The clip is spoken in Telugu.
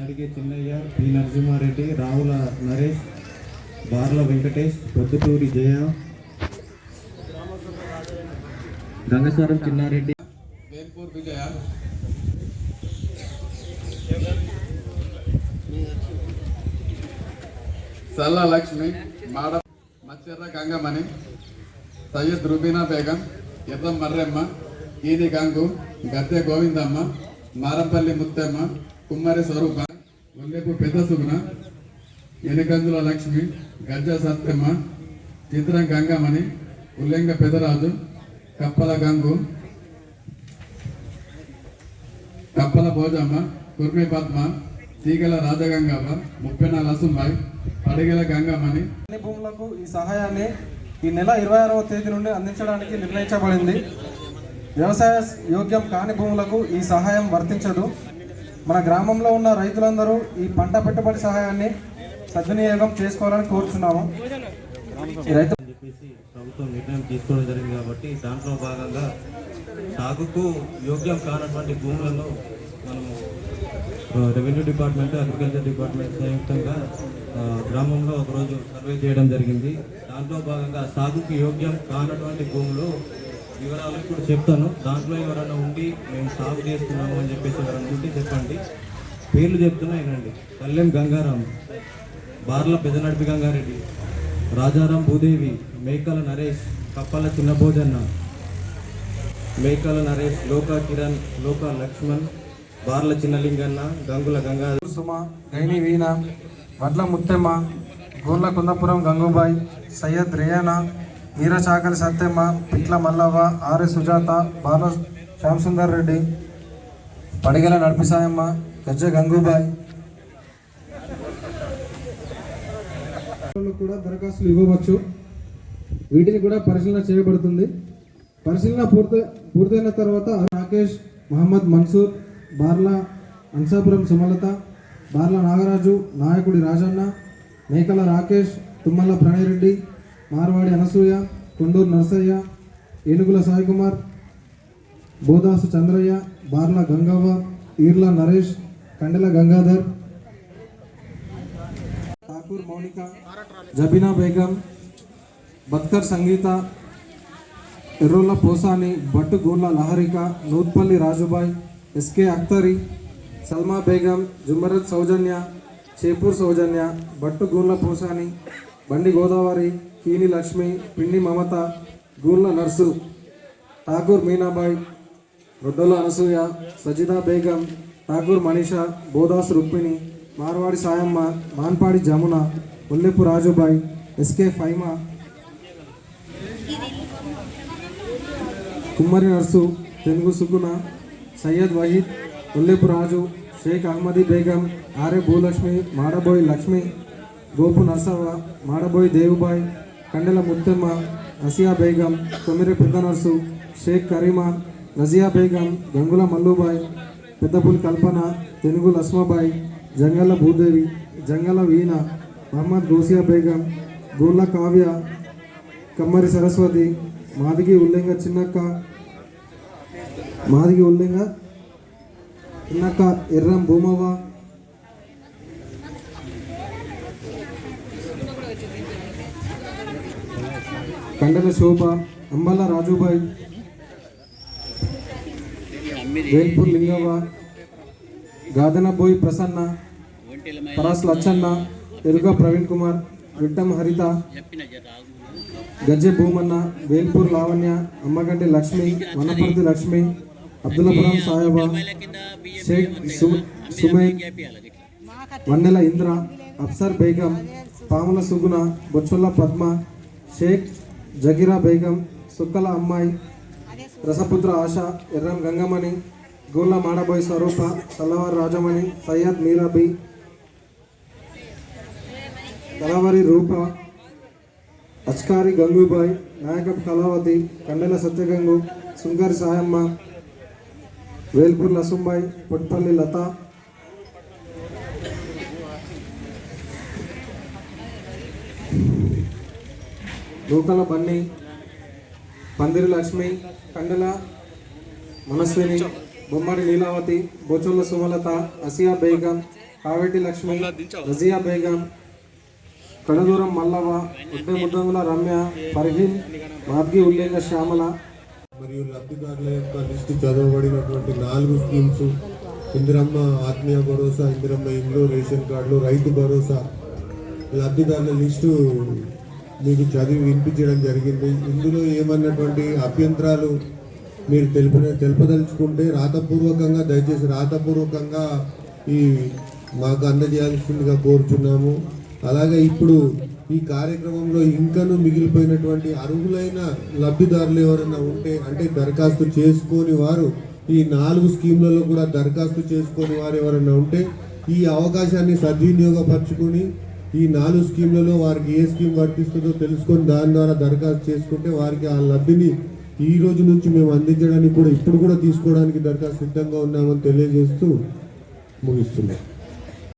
తడిగే చిన్నయ్య పి. నరసింహారెడ్డి రావుల నరేష్ బార్ల వెంకటేష్ పొద్దుటూరి జయ. గంగస్వరం చిన్నారెడ్డి. వేల్పూర్ విజయ. సల్లా లక్ష్మి మాడ మచ్చెర్ర గంగమణి సయ్యద్ రుబీనా బేగం ఎర్రం మర్రెమ్మ ఈది గంగు గద్దె గోవిందమ్మ మారంపల్లి ముత్తమ్మ కుమ్మరి స్వరూప. ఉల్లెపు పెద్ద సుగుణ ఎనికందుల లక్ష్మి గజ్జా సత్యమ్మ చిత్రం గంగమణి ఉల్లెంగ పెదరాజు కప్పల గంగు కప్పల భోజమ్మ కుర్మి పద్మ తీగల రాజగంగవ్వ ముప్పెన లసుంబాయ్ పడిగల గంగమ్మని అన్ని భూములకు ఈ సహాయాన్ని ఈ నెల ఇరవై ఆరవ తేదీ నుండి అందించడానికి నిర్ణయించబడింది. వ్యవసాయ యోగ్యం కాని భూములకు ఈ సహాయం వర్తించదు. మన గ్రామంలో ఉన్న రైతులందరూ ఈ పంట పెట్టుబడి సహాయాన్ని సద్వినియోగం చేసుకోవాలని కోరుచున్నాము. రైతు చెప్పేసి ప్రభుత్వం నిర్ణయం తీసుకోవడం జరిగింది కాబట్టి దాంట్లో భాగంగా సాగుకు యోగ్యం కానటువంటి భూములను మనము రెవెన్యూ డిపార్ట్మెంట్ అగ్రికల్చర్ డిపార్ట్మెంట్ సంయుక్తంగా గ్రామంలో ఒకరోజు సర్వే చేయడం జరిగింది. దాంట్లో భాగంగా సాగుకు యోగ్యం కానటువంటి భూములు వివరాలు ఇప్పుడు చెప్తాను. దాంట్లో ఎవరైనా ఉండి మేము సాగు చేస్తున్నాము అని చెప్పేసి ఎవరైనా ఉంటే చెప్పండి. పేర్లు చెప్తున్నా వినండి. కళ్యాణ్ గంగారాం బార్ల పెదనడిపి గంగారెడ్డి రాజారాం భూదేవి మేకల నరేష్ కప్పల చిన్నభోజన్న మేకల నరేష్ లోకా కిరణ్ లోకా లక్ష్మణ్ బార్ల చిన్నలింగన్న గంగుల గంగాధర్ సుమ గైని వీణ వడ్ల ముత్తెమ్మ గోర్ల కుందపురం గంగూబాయ్ సయ్యద్ రేయానా వీరచాకలి సత్యమ్మ పిట్ల మల్లవ్వ ఆర్య సుజాత బాల శ్యామసుందర్ రెడ్డి పడిగల నడిపిసాయమ్మ గజ్జ గంగూబాయ్. కూడా దరఖాస్తులు ఇవ్వవచ్చు. వీటిని కూడా పరిశీలన చేయబడుతుంది. పరిశీలన పూర్తి పూర్తయిన తర్వాత రాకేష్ మహమ్మద్ మన్సూర్ బార్ల అంశాపురం సుమలత బార్ల నాగరాజు నాయకుడి రాజన్న మేకల Rakesh Tummala ప్రణయరెడ్డి Marwadi Anasuya Konduru Narasaiah Enugula Saikumar Bodasu Chandraiah Barla Gangavva Eerla Naresh Kandela Gangadhar Thakur Mounika Jabina Begum Batkar Sangeetha Errolla Posani Bhattu Golla Laharika Nuthpalli Rajubai SK Akhtari Salma Begum Jumarat Soujanya Chepur Soujanya Bhattu Golla Posani Bandi Godavari Keeni Lakshmi Pindi Mamata Goolla Narsu Thakur Meenabai Roddala Anasuya Sajida Begum Thakur Manisha Bodas Rukmini Marwadi Sayamma Manpadi Jamuna Ullepu Rajubai SK Faima Kummari Narsu Telugu Sukuna Syed Waheed Ullepu Raju Sheikh Ahmadi Begum R A Bhulakshmi Madaboyi Lakshmi Gopu Narsavva Madaboyi Devubai Kandela Muttemma Nasiya Begum Komiri Pedda Narsu Sheikh Karima Razia Begum Gangula Mallubai Peddapuli Kalpana Tenugu Lasmabai Jangala Bhudevi Jangala Veena Mohammad Gousia Begum Golla Kavya Kammari Saraswathi Madigi ఉల్లింగ చిన్నక్క మాదిగి ఉల్లింగ చిన్నక్క ఎర్రం భూమవ్వ కండల శోభ అంబల రాజుబాయ్ వేల్పూర్ లింగవ్వ గాదనబోయి ప్రసన్న పరాస్ లచ్చన్న ఎరుక ప్రవీణ్ కుమార్ విట్టం హరిత గజ్జె భూమన్న వేల్పూర్ లావణ్య అమ్మగడ్డి లక్ష్మి వనపర్తి లక్ష్మి అబ్దుల్లాపురం సాయబా షేక్ సు- సుమైన్ వన్నెల ఇంద్ర అఫ్సర్ బేగం పాముల సుగుణ బొచ్చుల్ల పద్మ షేక్ జగీరా బేగం సుక్కల అమ్మాయి రసపుత్ర ఆశ ఎర్రం గంగమణి గోళ్ళ మాడబోయి స్వరూప సల్లవారి రాజమణి సయ్యద్ మీరాబి కలవరి రూప అచ్కారి గంగూబాయ్ నాయకప్ కళావతి కండెల సత్యగంగు సుంగరి సాయమ్మ వేల్పూర్ లసుంబాయ్ పొట్పల్లి లత దూకల బన్నీ పందిరి లక్ష్మి కండెల మనస్విని బొమ్మడి లీలావతి బోచోళ్ళ సుమలత అసియా బేగం కావేటి లక్ష్మి రజియా బేగం కడదూరం మల్లవ ఉడ్డే ముద్దంగుల రమ్య పర్హిన్ మాద్గి ఉల్లేఖ శ్యామల. మరియు లబ్ధిదారుల యొక్క లిస్టు చదవబడినటువంటి నాలుగు స్కీమ్స్ ఇందిరమ్మ ఆత్మీయ భరోసా ఇందిరమ్మ ఇండ్లు రేషన్ కార్డులు రైతు భరోసా. లబ్ధిదారుల లిస్టు మీకు చదివి వినిపించడం జరిగింది. ఇందులో ఏమన్నటువంటి అభ్యంతరాలు మీరు తెలిపిన తెలుపదలుచుకుంటే రాతపూర్వకంగా దయచేసి రాతపూర్వకంగా ఈ మాకు అందజేయాల్సిందిగా కోరుచున్నాము. అలాగే ఇప్పుడు ఈ కార్యక్రమంలో ఇంకను మిగిలిపోయినటువంటి అర్హులైన లబ్ధిదారులు ఎవరైనా ఉంటే అంటే దరఖాస్తు చేసుకోని వారు ఈ నాలుగు స్కీమ్లలో కూడా దరఖాస్తు చేసుకొని వారు ఎవరైనా ఉంటే ఈ అవకాశాన్ని సద్వినియోగపరచుకొని ఈ నాలుగు స్కీమ్లలో వారికి ఏ స్కీమ్ వర్తిస్తుందో తెలుసుకొని దాని ద్వారా దరఖాస్తు చేసుకుంటే వారికి ఆ లబ్ధిని ఈ రోజు నుంచి మేము అందించడానికి కూడా ఇప్పుడు కూడా తీసుకోవడానికి దరఖాస్తు సిద్ధంగా ఉన్నామని తెలియజేస్తూ ముగిస్తున్నాం.